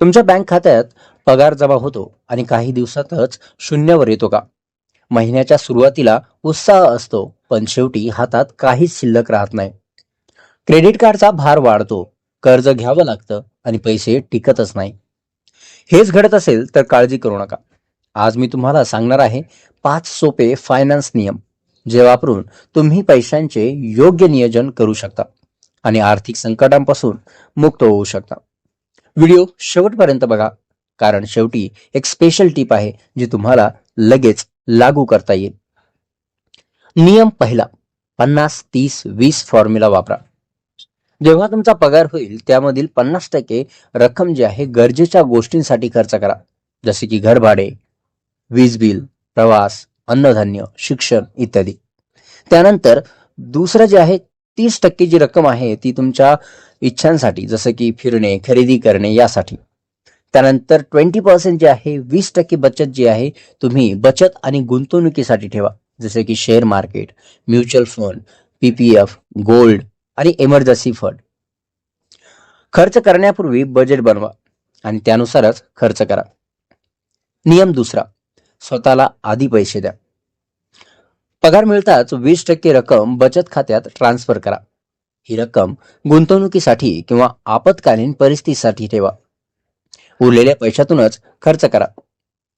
तुमच्या बँक खात्यात पगार जमा होतो आणि काही दिवसातच शून्यावर येतो का? महिन्याच्या सुरुवातीला उत्साह असतो पण शेवटी हातात काहीच शिल्लक राहत नाही. क्रेडिट कार्डचा भार वाढतो कर्ज घ्यावं लागतं आणि पैसे टिकतच नाही. हेच घडत असेल तर काळजी करू नका. आज मी तुम्हाला सांगणार आहे पाच सोपे फायनान्स नियम जे वापरून तुम्ही पैशांचे योग्य नियोजन करू शकता आणि आर्थिक संकटांपासून मुक्त होऊ शकता. व्हिडिओ शेवटपर्यंत बघा कारण शेवटी एक स्पेशल टीप आहे जी तुम्हाला लगेच लागू करता येईल. नियम पहिला पन्नास तीस वीस फॉर्म्युला वापरा. जेव्हा तुमचा पगार होईल त्यामधील पन्नास टक्के रक्कम जी आहे गरजेच्या गोष्टींसाठी खर्च करा. जसे की घर भाडे वीज बिल प्रवास अन्नधान्य शिक्षण इत्यादी. त्यानंतर दुसरं जे आहे तीस टक्के जी रक्कम आहे ती तुमच्या इच्छांसाठी जसं की फिरणे खरेदी करणे यासाठी. त्यानंतर ट्वेंटी पर्सेंट जे आहे वीस टक्के बचत जी आहे तुम्ही बचत आणि गुंतवणुकीसाठी ठेवा. जसे की share market mutual fund PPF gold आणि इमर्जन्सी फंड खर्च करण्यापूर्वी बजेट बनवा आणि त्यानुसारच खर्च करा. नियम दुसरा स्वतःला आधी पैसे द्या. पगार मिळताच वीस टक्के रक्कम बचत खात्यात ट्रान्सफर करा. ही रक्कम गुंतवणुकीसाठी किंवा आपत्कालीन परिस्थितीसाठी ठेवा. उरलेल्या पैशातूनच खर्च करा.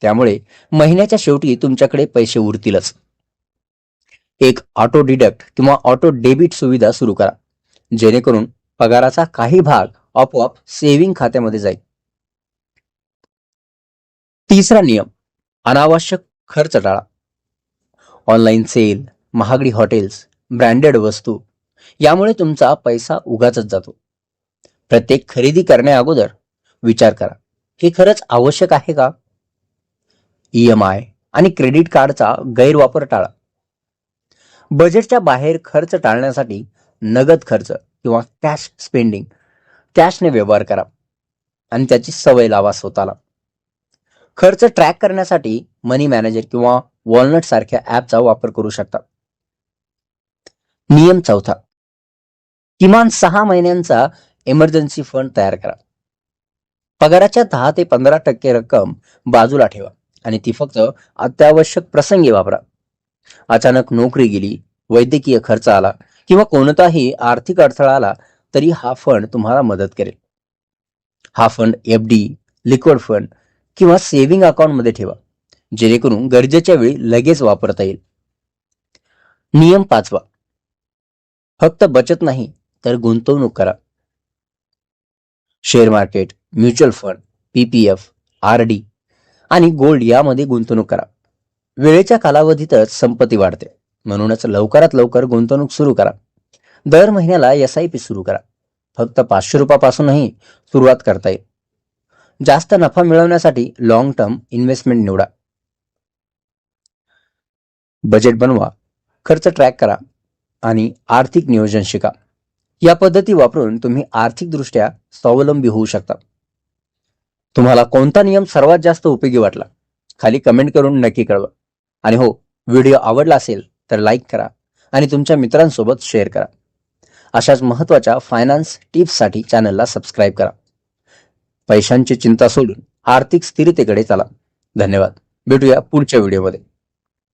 त्यामुळे महिन्याच्या शेवटी तुमच्याकडे पैसे उरतीलच. एक ऑटो डिडक्ट किंवा ऑटो डेबिट सुविधा सुरू करा. जेणेकरून पगाराचा काही भाग आपोआप सेव्हिंग खात्यामध्ये जाईल. तिसरा नियम. अनावश्यक खर्च टाळा. ऑनलाईन सेल महागडी हॉटेल्स ब्रँडेड वस्तू यामुळे तुमचा पैसा उगाचच जातो. प्रत्येक खरेदी करण्या अगोदर विचार करा हे खरंच आवश्यक आहे का? ई एम आय आणि क्रेडिट कार्डचा गैरवापर टाळा. बजेटच्या बाहेर खर्च टाळण्यासाठी नगद खर्च किंवा कॅश स्पेंडिंग कॅशने व्यवहार करा आणि त्याची सवय लावा स्वतःला. खर्च ट्रॅक करण्यासाठी मनी मॅनेजर किंवा वॉलनट सारख्या ऍपचा वापर करू शकता. नियम चौथा. किमान सहा महिन्यांचा इमर्जन्सी फंड तयार करा. पगाराच्या दहा ते पंधरा टक्के रक्कम बाजूला ठेवा आणि ती फक्त अत्यावश्यक प्रसंगी वापरा. अचानक नोकरी गेली वैद्यकीय खर्च आला किंवा कोणताही आर्थिक अडथळा आला तरी हा फंड तुम्हाला मदत करेल. हा fund F D liquid fund किंवा सेव्हिंग अकाउंटमध्ये ठेवा. जेणेकरून गरजेच्या वेळी लगेच वापरता येईल. नियम पाचवा. फक्त बचत नाही तर गुंतवणूक करा. Share market mutual fund PPF R D आणि गोल्ड यामध्ये गुंतवणूक करा. वेळेच्या कालावधीतच संपत्ती वाढते. म्हणूनच लवकरात लवकर गुंतवणूक सुरू करा. दर महिन्याला एस आय पी सुरू करा. फक्त पाचशे रुपयापासूनही सुरुवात करता येईल. जास्त नफा मिळवण्यासाठी लॉंग टर्म इन्व्हेस्टमेंट निवडा. बजेट बनवा खर्च ट्रॅक करा आणि आर्थिक नियोजन शिका. या पद्धती वापरून तुम्ही आर्थिकदृष्ट्या स्वावलंबी होऊ शकता. तुम्हाला कोणता नियम सर्वात जास्त उपयोगी वाटला? खाली कमेंट करून नक्की कळवा. आणि हो व्हिडिओ आवडला असेल तर लाईक करा आणि तुमच्या मित्रांसोबत शेअर करा. अशाच महत्त्वाच्या फायनान्स टिप्ससाठी चॅनलला सबस्क्राईब करा. पैशांची चिंता सोडून आर्थिक स्थिरतेकडे चला. धन्यवाद. भेटूया पुढच्या व्हिडिओमध्ये